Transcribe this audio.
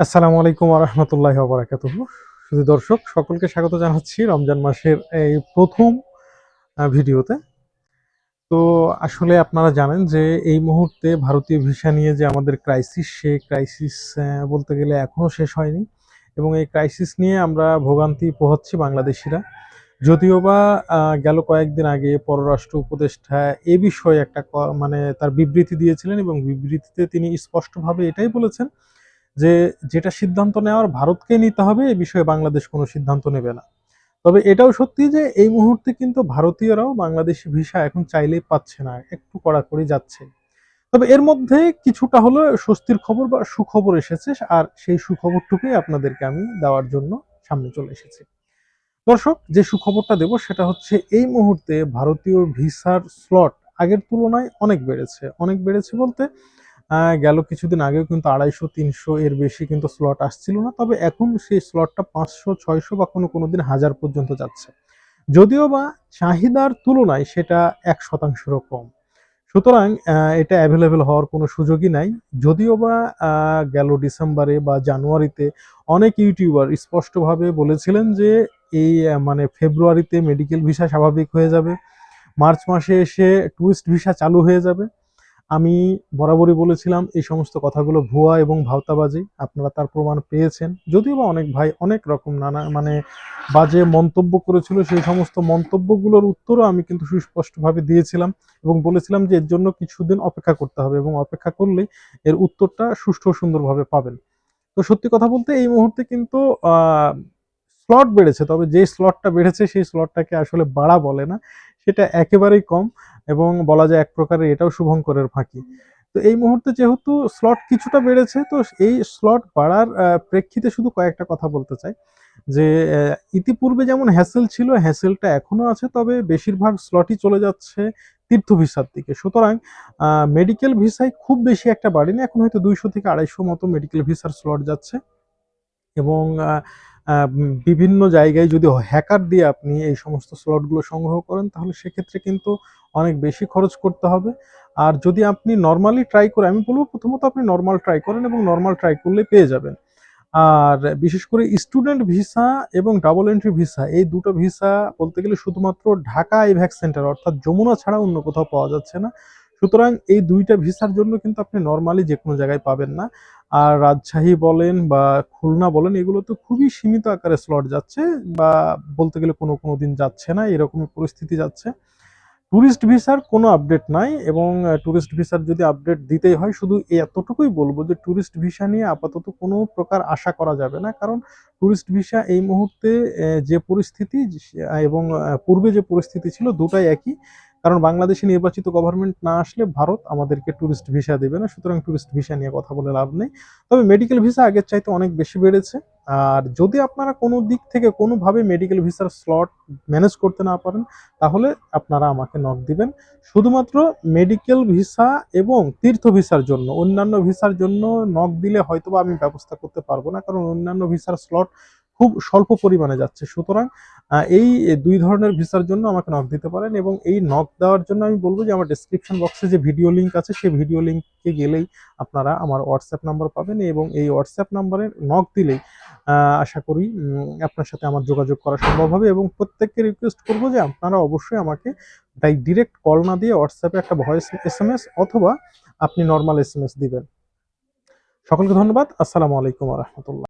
আসসালামু আলাইকুম আরহামতুল্লাহ বারাকাত শুধু দর্শক, সকলকে স্বাগত জানাচ্ছি রমজান মাসের এই প্রথম ভিডিওতে। তো আসলে আপনারা জানেন যে এই মুহূর্তে ভারতীয় ভিসা নিয়ে যে আমাদের ক্রাইসিস সে ক্রাইসিস বলতে গেলে এখনও শেষ হয়নি এবং এই ক্রাইসিস নিয়ে আমরা ভোগান্তি পোহাচ্ছি বাংলাদেশিরা। যদিও বা গেল কয়েকদিন আগে পররাষ্ট্র উপদেষ্টা এ বিষয়ে একটা মানে তার বিবৃতি দিয়েছিলেন এবং বিবৃতিতে তিনি স্পষ্টভাবে এটাই বলেছেন যে যেটা সিদ্ধান্ত নেওয়ার ভারতকে নিতে হবে, এ বিষয়ে বাংলাদেশ কোনো সিদ্ধান্ত নেবে না। তবে এটাও সত্যি যে এই মুহূর্তে কিন্তু ভারতীয়রাও বাংলাদেশি ভিসা এখন চাইলেই পাচ্ছে না, একটু কড়াকড়ি যাচ্ছে। তবে এর মধ্যে কিছুটা হলো স্বস্তির খবর বা সুখবর এসেছে, আর সেই সুখবরটুকুই আপনাদেরকে আমি দেওয়ার জন্য সামনে চলে এসেছি। দর্শক, যে সুখবরটা দেব সেটা হচ্ছে, এই মুহূর্তে ভারতীয় ভিসার স্লট আগের তুলনায় অনেক বেড়েছে। অনেক বেড়েছে বলতে গেল কিছুদিন আগেও কিন্তু আড়াইশো, তিনশো এর বেশি কিন্তু স্লট আসছিল না, তবে এখন সেই স্লটটা পাঁচশো, ছয়শো বা কোনো কোনো দিন হাজার পর্যন্ত যাচ্ছে। যদিও বা চাহিদার তুলনায় সেটা এক শতাংশেরও কম। সুতরাং এটা অ্যাভেলেবেল হওয়ার কোনো সুযোগই নাই। যদিও বা গেল ডিসেম্বরে বা জানুয়ারিতে অনেক ইউটিউবার স্পষ্টভাবে বলেছিলেন যে এই মানে ফেব্রুয়ারিতে মেডিকেল ভিসা স্বাভাবিক হয়ে যাবে। মার্চ মাসে এসে টুরিস্ট ভিসা চালু হয়ে যাবে। আমি বরাবরই বলেছিলাম, এই সমস্ত কথাগুলো ভুয়া এবং ভাওতাবাজি আপনারা তার প্রমাণ পেয়েছেন। যদিও বা অনেক ভাই অনেক রকম নানা মানে বাজে মন্তব্য করেছিল, সেই সমস্ত মন্তব্যগুলোর উত্তরও আমি কিন্তু সুস্পষ্টভাবে দিয়েছিলাম এবং বলেছিলাম যে এর জন্য কিছুদিন অপেক্ষা করতে হবে এবং অপেক্ষা করলেই এর উত্তরটা সুষ্ঠু সুন্দরভাবে পাবেন। তো সত্যি কথা বলতে এই মুহূর্তে কিন্তু স্লট বেড়েছে, তবে যে স্লটটা বেড়েছে সেই স্লটটাকে আসলে বাড়া বলে না। সেটা একেবারেই কম এবং বলা যায় এক প্রকারের এটাও শুভঙ্করের ফাঁকি। তো এই মুহূর্তে যেহেতু স্লট কিছুটা বেড়েছে, তো এই স্লট বাড়ার প্রেক্ষিতে শুধু কয়েকটা কথা বলতে চাই। যে ইতিপূর্বে যেমন হ্যাসেল ছিল হ্যাসেলটা এখনও আছে, তবে বেশিরভাগ স্লটই চলে যাচ্ছে তীর্থ ভিসার দিকে। সুতরাং মেডিকেল ভিসায় খুব বেশি একটা বাড়েনি। এখন হয়তো দুইশো থেকে আড়াইশো মতো মেডিকেল ভিসার স্লট যাচ্ছে। এবং বিভিন্ন জায়গায় যদি হ্যাকার দিয়ে আপনি এই সমস্ত স্লটগুলো সংগ্রহ করেন, তাহলে সেক্ষেত্রে কিন্তু অনেক বেশি খরচ করতে হবে। আর যদি আপনি নর্মালি ট্রাই করে, আমি বলব প্রথমত আপনি নর্মাল ট্রাই করেন এবং নর্মাল ট্রাই করলে পেয়ে যাবেন। আর বিশেষ করে স্টুডেন্ট ভিসা এবং ডাবল এন্ট্রি ভিসা এই দুটো ভিসা বলতে গেলে শুধুমাত্র ঢাকা আইভ্যাক সেন্টার অর্থাৎ যমুনা ছাড়া অন্য কোথাও পাওয়া যাচ্ছে না। সুতরাং এই দুইটা ভিসার জন্য কিন্তু আপনি নর্মালি যে কোনো জায়গায় পাবেন না। আর রাজশাহী বলেন বা খুলনা বলেন, এগুলো তো খুবই সীমিত আকারে স্লট যাচ্ছে বা বলতে গেলে কোনো কোনো দিন যাচ্ছে না, এরকমই পরিস্থিতি যাচ্ছে। ট্যুরিস্ট ভিসার কোনো আপডেট নাই এবং ট্যুরিস্ট ভিসার যদি আপডেট দিতেই হয়, শুধু এতটুকুই বলব যে ট্যুরিস্ট ভিসা নিয়ে আপাতত কোনো প্রকার আশা করা যাবে না। কারণ ট্যুরিস্ট ভিসা এই মুহূর্তে যে পরিস্থিতি এবং পূর্বে যে পরিস্থিতি ছিল দুটাই একই। কারণ বাংলাদেশে নির্বাচিত গভর্নমেন্ট না আসলে ভারত আমাদেরকে ট্যুরিস্ট ভিসা দেবে না, সুতরাং ট্যুরিস্ট ভিসা নিয়ে কথা বলে লাভ নেই। তবে মেডিকেল ভিসা আগের চাইতে অনেক বেশি বেড়েছে। আর যদি আপনারা কোনো দিক থেকে কোনোভাবে মেডিকেল ভিসার স্লট ম্যানেজ করতে না পারেন, তাহলে আপনারা আমাকে নক দিবেন। শুধুমাত্র মেডিকেল ভিসা এবং তীর্থ ভিসার জন্য, অন্যান্য ভিসার জন্য নক দিলে হয়তোবা আমি ব্যবস্থা করতে পারব না, কারণ অন্যান্য ভিসার স্লট খুব স্বল্প পরিমাণে যাচ্ছে। সুতরাং এই দুই ধরনের ভিসার জন্য আমাকে নক দিতে পারেন এবং এই নক দেওয়ার জন্য আমি বলব যে, আমার ডেসক্রিপশন বক্সে যে ভিডিও লিঙ্ক আছে সেই ভিডিও লিঙ্কে গেলেই আপনারা আমার হোয়াটসঅ্যাপ নাম্বার পাবেন এবং এই হোয়াটসঅ্যাপ নাম্বারে নক দিলেই আশা করি আপনার সাথে আমার যোগাযোগ করা সম্ভব হবে এবং প্রত্যেককে রিকোয়েস্ট করব যে, আপনারা অবশ্যই আমাকে তাই ডিরেক্ট কল না দিয়ে হোয়াটসঅ্যাপে একটা ভয়েস এস অথবা আপনি নর্মাল এস দিবেন। সকলকে ধন্যবাদ। আসসালামু আলাইকুম রহমতুল্লাহ।